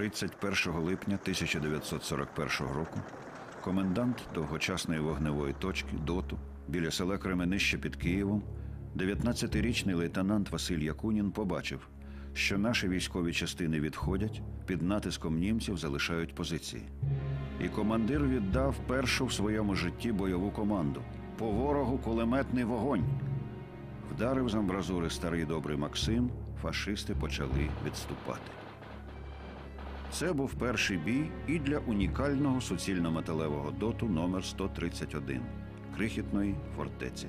31 липня 1941 року комендант довгочасної вогневої точки ДОТу біля села Кременище під Києвом, 19-річний лейтенант Василь Якунін побачив, що наші військові частини відходять, під натиском німців залишають позиції. І командир віддав першу в своєму житті бойову команду по ворогу кулеметний вогонь. Вдарив з амбразури старий добрий Максим, фашисти почали відступати. Це був перший бій і для унікального суцільно-металевого доту номер 131 крихітної фортеці.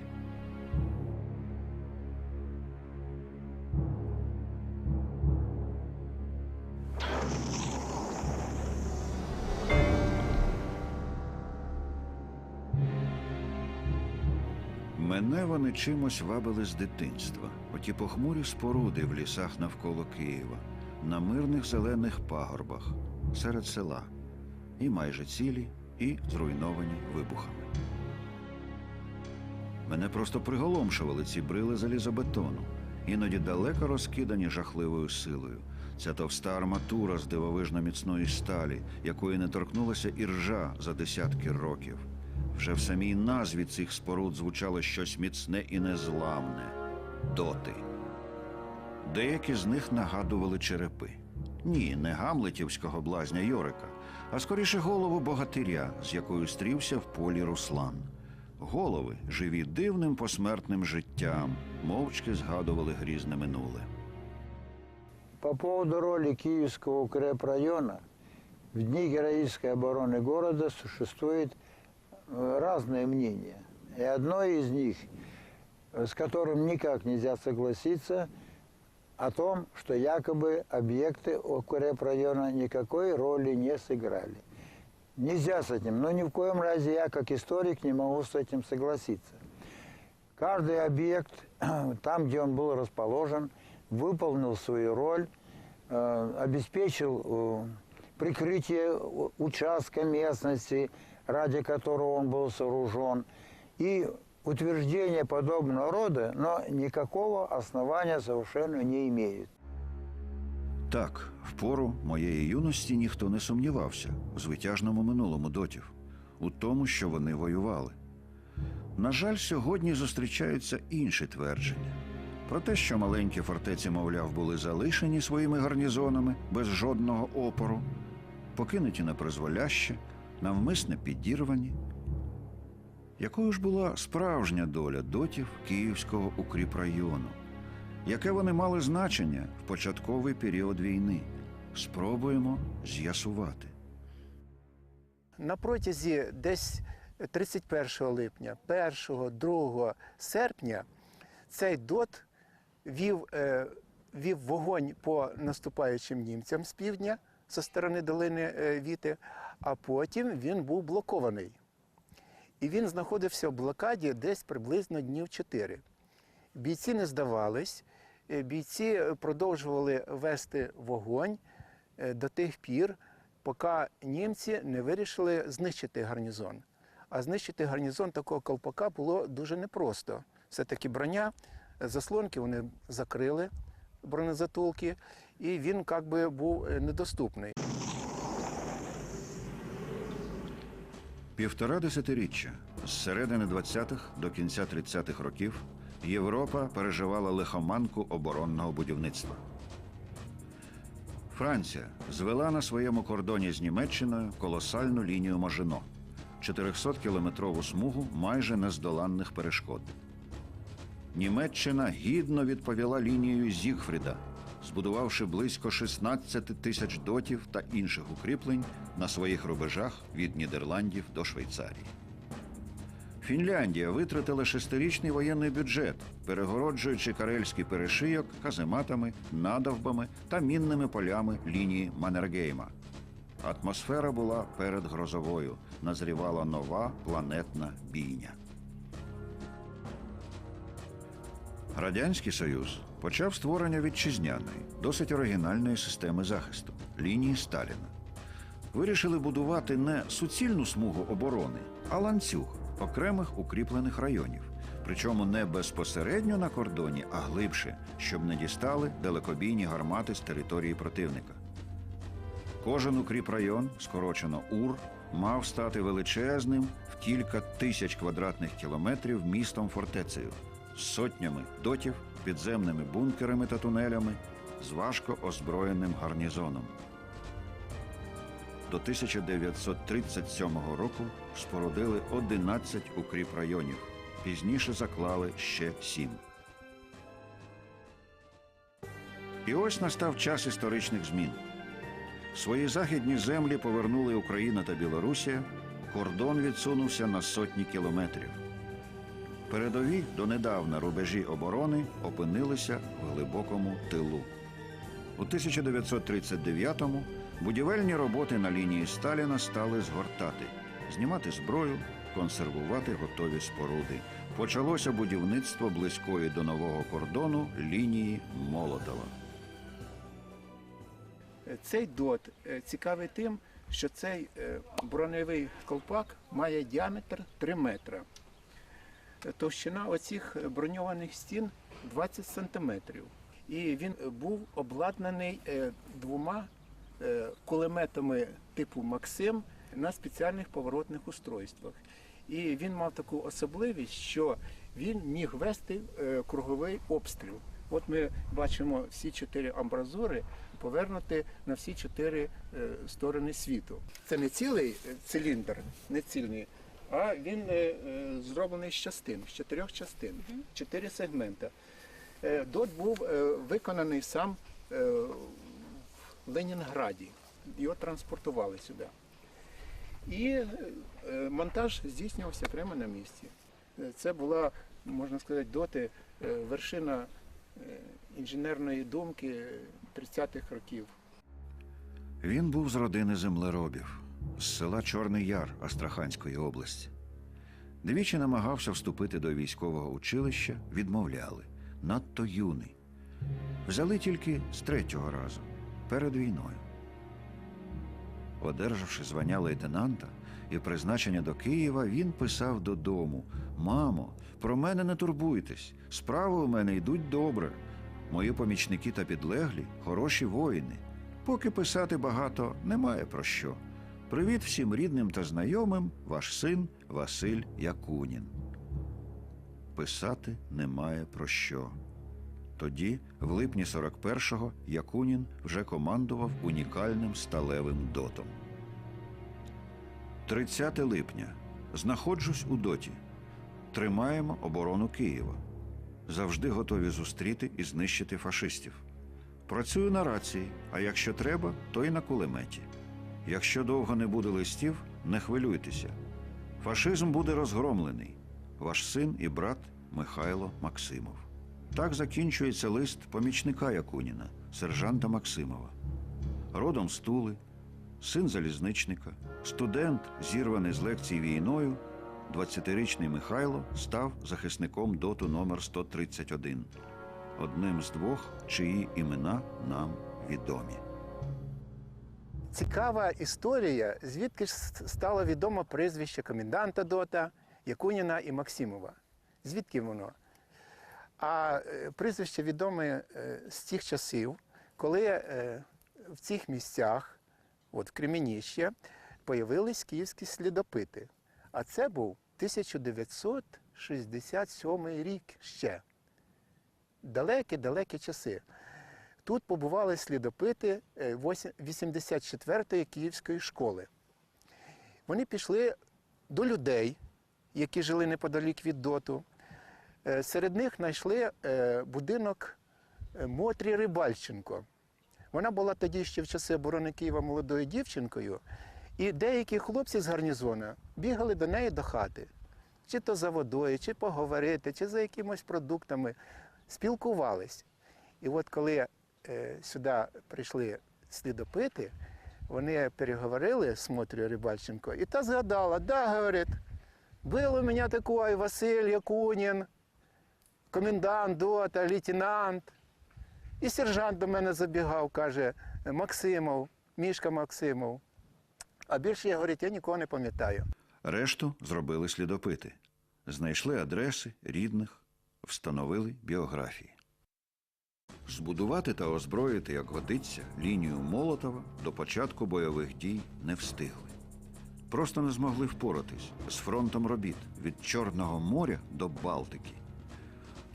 Мене вони чимось вабили з дитинства, оті похмурі споруди в лісах навколо Києва, на мирних зелених пагорбах, серед села, і майже цілі, і зруйновані вибухами. Мене просто приголомшували ці брили залізобетону, іноді далеко розкидані жахливою силою. Ця товста арматура з дивовижно міцної сталі, якої не торкнулася і ржа за десятки років. Вже в самій назві цих споруд звучало щось міцне і незламне доти. Деякі з них нагадували черепи. Ні, не гамлетівського блазня Йорика, а скоріше голову богатиря, з якою стрівся в полі Руслан. Голови, живі дивним посмертним життям, мовчки згадували грізне минуле. По поводу роли Киевского укрепрайона в дни героической обороны города существует э, разные мнения. И одно из них, э, с которым никак нельзя согласиться, о том, что якобы объекты укрепрайона никакой роли не сыграли. Нельзя с этим, но ни в коем разе я, как историк, не могу с этим согласиться. Каждый объект, там, где он был расположен, выполнил свою роль, э, обеспечил э, прикрытие участка местности, ради которого он был сооружен. И утверждения подобного рода, но никакого основания совершенно не имеют. Так, в пору моєї юності ніхто не сумнівався у звитяжному минулому дотів, у тому, що вони воювали. На жаль, сьогодні зустрічаються інші твердження про те, що маленькі фортеці, мовляв, були залишені своїми гарнізонами без жодного опору, покинуті на призволяще, навмисне підірвані. Якою ж була справжня доля дотів Київського укріпрайону? Яке вони мали значення в початковий період війни? Спробуємо з'ясувати. На протязі десь 31 липня, 1, 2 серпня цей ДОТ вів, е, вів вогонь по наступаючим німцям з півдня зі сторони долини е, Віти, а потім він був блокований. І він знаходився в блокаді десь приблизно днів 4. Бійці не здавались, е, бійці продовжували вести вогонь е, до тих пір, поки німці не вирішили знищити гарнізон. А знищити гарнізон такого колпака було дуже непросто. Все-таки броня, е, заслонки вони закрили, бронезатулки, і він як би був е, недоступний. Півтора десятиріччя з середини 20-х до кінця 30-х років Європа переживала лихоманку оборонного будівництва. Франція звела на своєму кордоні з Німеччиною колосальну лінію Мажино 400-кілометрову смугу майже нездоланних перешкод. Німеччина гідно відповіла лінією Зігфріда, збудувавши близько 16 тисяч дотів та інших укріплень на своїх рубежах від Нідерландів до Швейцарії. Фінляндія витратила шестирічний воєнний бюджет, перегороджуючи карельський перешийок казематами, надовбами та мінними полями лінії Маннергейма. Атмосфера була передгрозовою, назрівала нова планетна бійня. Радянський Союз почав створення вітчизняної, досить оригінальної системи захисту лінії Сталіна. Вирішили будувати не суцільну смугу оборони, а ланцюг окремих укріплених районів. Причому не безпосередньо на кордоні, а глибше, щоб не дістали далекобійні гармати з території противника. Кожен укріпрайон, скорочено УР, мав стати величезним в кілька тисяч квадратних кілометрів містом фортецею сотнями дотів, підземними бункерами та тунелями, з важко озброєним гарнізоном. До 1937 року спорудили 11 укріпрайонів. Пізніше заклали ще сім. І ось настав час історичних змін. Свої західні землі повернули Україна та Білорусія, кордон відсунувся на сотні кілометрів. Передові донедавна рубежі оборони опинилися в глибокому тилу. У 1939-му будівельні роботи на лінії Сталіна стали згортати, знімати зброю, консервувати готові споруди. Почалося будівництво близької до нового кордону лінії Молотова. Цей дот е, цікавий тим, що цей е, броневий колпак має діаметр 3 метра. Товщина оцих броньованих стін 20 сантиметрів. І він був обладнаний е, двома е, кулеметами типу Максим на спеціальних поворотних устройствах. І він мав таку особливість, що він міг вести е, круговий обстріл. От ми бачимо всі чотири амбразури повернуті на всі чотири сторони світу. Це не цілий циліндр, не цільний, а він е, е, зроблений з частин, з чотирьох частин, чотири сегмента. Е, Дот був е, виконаний сам е, в Ленінграді. Його транспортували сюди. І монтаж здійснювався прямо на місці. Це була, можна сказати, доти е, вершина е, інженерної думки 30-х років. Він був з родини землеробів з села Чорний Яр Астраханської області. Двічі намагався вступити до військового училища, відмовляли надто юний. Взяли тільки з третього разу перед війною. Одержавши звання лейтенанта і призначення до Києва, він писав додому: Мамо, про мене не турбуйтесь, справи у мене йдуть добре. Мої помічники та підлеглі хороші воїни. Поки писати багато немає про що. Привіт всім рідним та знайомим, ваш син Василь Якунін. Писати немає про що. Тоді, в липні 41-го, Якунін вже командував унікальним сталевим дотом. 30 липня. Знаходжусь у доті. Тримаємо оборону Києва. Завжди готові зустріти і знищити фашистів. Працюю на рації, а якщо треба, то і на кулеметі. Якщо довго не буде листів, не хвилюйтеся. Фашизм буде розгромлений. Ваш син і брат Михайло Максимов. Так закінчується лист помічника Якуніна, сержанта Максимова. Родом з Тули, син залізничника, студент, зірваний з лекцій війною, 20-річний Михайло став захисником доту номер 131 одним з двох, чиї імена нам відомі. Цікава історія, звідки ж стало відомо прізвище коменданта Дота, Якуніна і Максимова. Звідки воно? А е, прізвище відоме е, з тих часів, коли е, в цих місцях, от в Кремініще, появились київські слідопити. А це був 1967 рік ще. Далекі-далекі часи. Тут побували слідопити е, 84-ї Київської школи. Вони пішли до людей, які жили неподалік від доту. Е, Серед них знайшли е, будинок е, Мотрі Рибальченко. Вона була тоді ще в часи оборони Києва молодою дівчинкою, і деякі хлопці з гарнізону бігали до неї до хати, чи то за водою, чи поговорити, чи за якимось продуктами, спілкувались. І от коли е, сюди прийшли слідопити, вони переговорили з Мотрією Рибальченко, і та згадала, да, говорить, був у мене такий Василь Якунін, комендант дота, лейтенант. І сержант до мене забігав, каже, Максимов, Мішка Максимов. А більше я говорить, я нікого не пам'ятаю. Решту зробили слідопити. Знайшли адреси рідних, встановили біографії. Збудувати та озброїти, як годиться, лінію Молотова до початку бойових дій не встигли. Просто не змогли впоратись з фронтом робіт від Чорного моря до Балтики.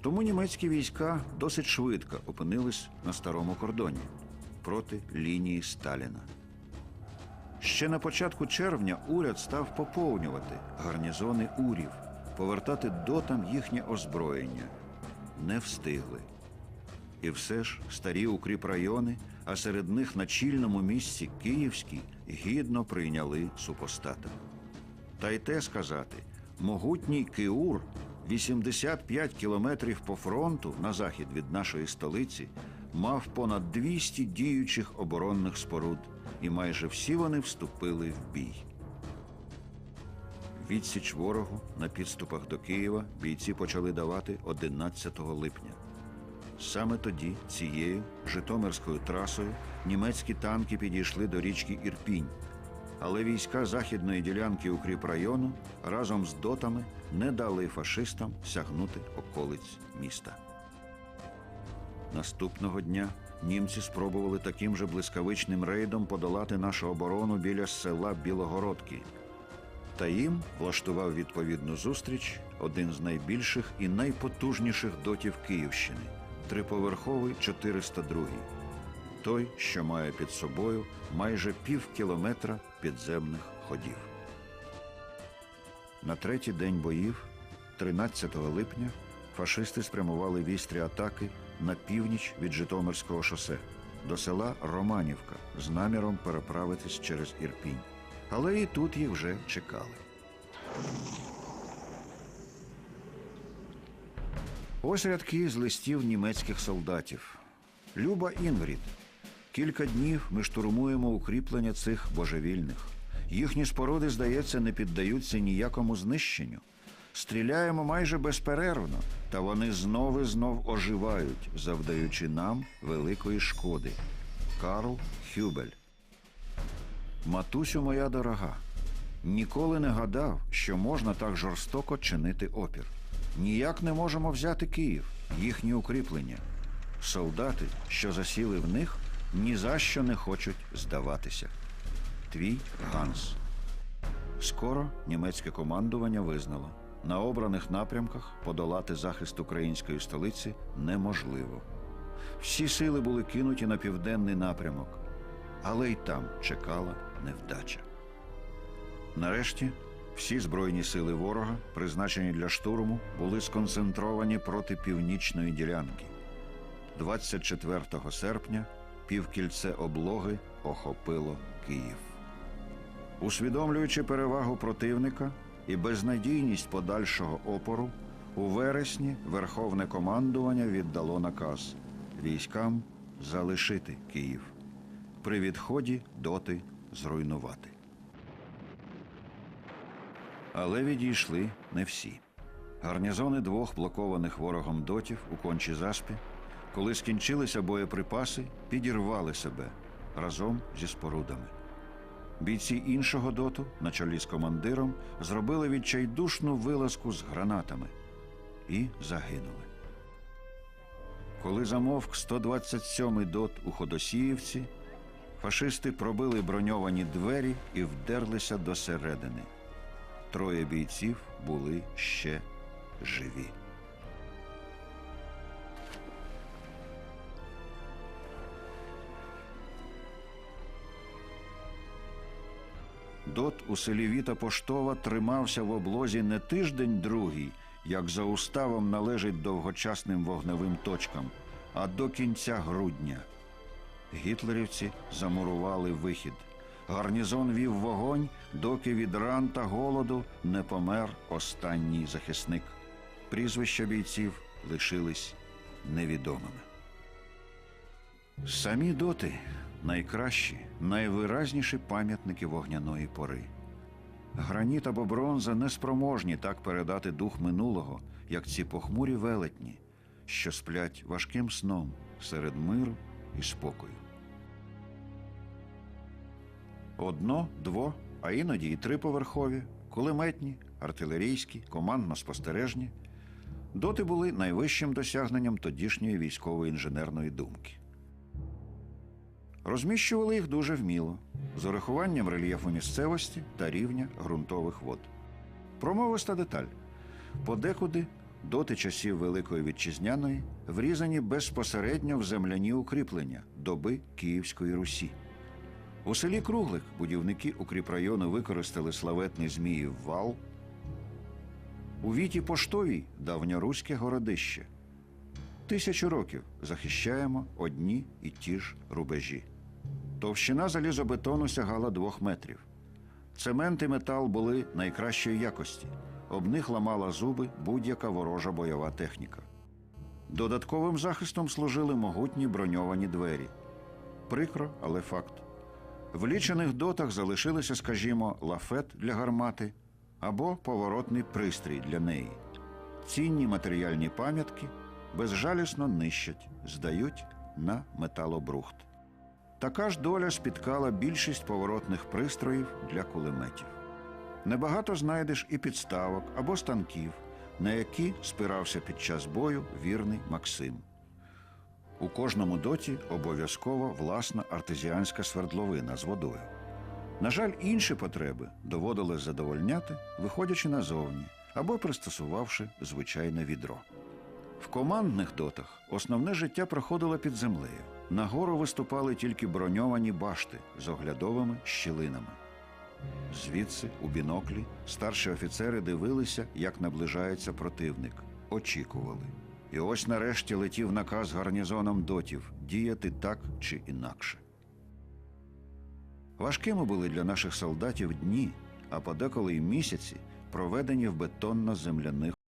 Тому німецькі війська досить швидко опинились на старому кордоні проти лінії Сталіна. Ще на початку червня уряд став поповнювати гарнізони урів, повертати дотам їхнє озброєння. Не встигли. І все ж старі укріпрайони, а серед них на чільному місці Київський, гідно прийняли супостата. Та й те сказати, могутній Киур 85 кілометрів по фронту на захід від нашої столиці мав понад 200 діючих оборонних споруд, і майже всі вони вступили в бій. Відсіч ворогу на підступах до Києва бійці почали давати 11 липня. Саме тоді, цією Житомирською трасою, німецькі танки підійшли до річки Ірпінь, але війська західної ділянки укріпрайону разом з дотами не дали фашистам сягнути околиць міста. Наступного дня німці спробували таким же блискавичним рейдом подолати нашу оборону біля села Білогородки. Та їм влаштував відповідну зустріч один з найбільших і найпотужніших дотів Київщини триповерховий 402. Той, що має під собою майже пів кілометра підземних ходів. На третій день боїв, 13 липня, фашисти спрямували вістрі атаки на північ від Житомирського шосе до села Романівка з наміром переправитись через Ірпінь. Але і тут їх вже чекали. Ось рядки з листів німецьких солдатів. Люба Інгрід. Кілька днів ми штурмуємо укріплення цих божевільних. Їхні споруди, здається, не піддаються ніякому знищенню. Стріляємо майже безперервно, та вони знов і знов оживають, завдаючи нам великої шкоди. Карл Хюбель. Матусю моя дорога, ніколи не гадав, що можна так жорстоко чинити опір. Ніяк не можемо взяти Київ, їхні укріплення. Солдати, що засіли в них, ні за що не хочуть здаватися. Твій Ганс. Скоро німецьке командування визнало, на обраних напрямках подолати захист української столиці неможливо. Всі сили були кинуті на південний напрямок, але й там чекала невдача. Нарешті всі збройні сили ворога, призначені для штурму, були сконцентровані проти північної ділянки. 24 серпня півкільце облоги охопило Київ. Усвідомлюючи перевагу противника і безнадійність подальшого опору, у вересні Верховне командування віддало наказ військам залишити Київ, при відході доти зруйнувати. Але відійшли не всі. Гарнізони двох блокованих ворогом дотів у кончі заспі, коли скінчилися боєприпаси, підірвали себе разом зі спорудами. Бійці іншого доту, на чолі з командиром, зробили відчайдушну вилазку з гранатами і загинули. Коли замовк 127-й дот у Ходосіївці, фашисти пробили броньовані двері і вдерлися до середини. Троє бійців були ще живі. Дот у селі Віта Поштова тримався в облозі не тиждень другий, як за уставом належить довгочасним вогневим точкам, а до кінця грудня. Гітлерівці замурували вихід. Гарнізон вів вогонь, доки від ран та голоду не помер останній захисник. Прізвища бійців лишились невідомими. Самі доти найкращі, найвиразніші пам'ятники вогняної пори. Граніт або бронза неспроможні так передати дух минулого, як ці похмурі велетні, що сплять важким сном серед миру і спокою. Одно, дво, а іноді і триповерхові, кулеметні, артилерійські, командно-спостережні. Доти були найвищим досягненням тодішньої військової інженерної думки. Розміщували їх дуже вміло, з урахуванням рельєфу місцевості та рівня ґрунтових вод. Промовиста деталь. Подекуди доти часів Великої Вітчизняної врізані безпосередньо в земляні укріплення доби Київської Русі. У селі Круглих будівники укріпрайону використали славетний Зміїв вал. У віті поштовій давньоруське городище. Тисячу років захищаємо одні і ті ж рубежі. Товщина залізобетону сягала двох метрів. Цемент і метал були найкращої якості. Об них ламала зуби будь-яка ворожа бойова техніка. Додатковим захистом служили могутні броньовані двері. Прикро, але факт. В лічених дотах залишилися, скажімо, лафет для гармати або поворотний пристрій для неї. Цінні матеріальні пам'ятки безжалісно нищать, здають на металобрухт. Така ж доля спіткала більшість поворотних пристроїв для кулеметів. Небагато знайдеш і підставок або станків, на які спирався під час бою вірний Максим. У кожному доті обов'язково власна артезіанська свердловина з водою. На жаль, інші потреби доводилось задовольняти, виходячи назовні або пристосувавши звичайне відро. В командних дотах основне життя проходило під землею. Нагору виступали тільки броньовані башти з оглядовими щілинами. Звідси, у біноклі, старші офіцери дивилися, як наближається противник, очікували. І ось нарешті летів наказ гарнізоном дотів діяти так чи інакше. Важкими були для наших солдатів дні, а подеколи й місяці, проведені в бетонно-земляних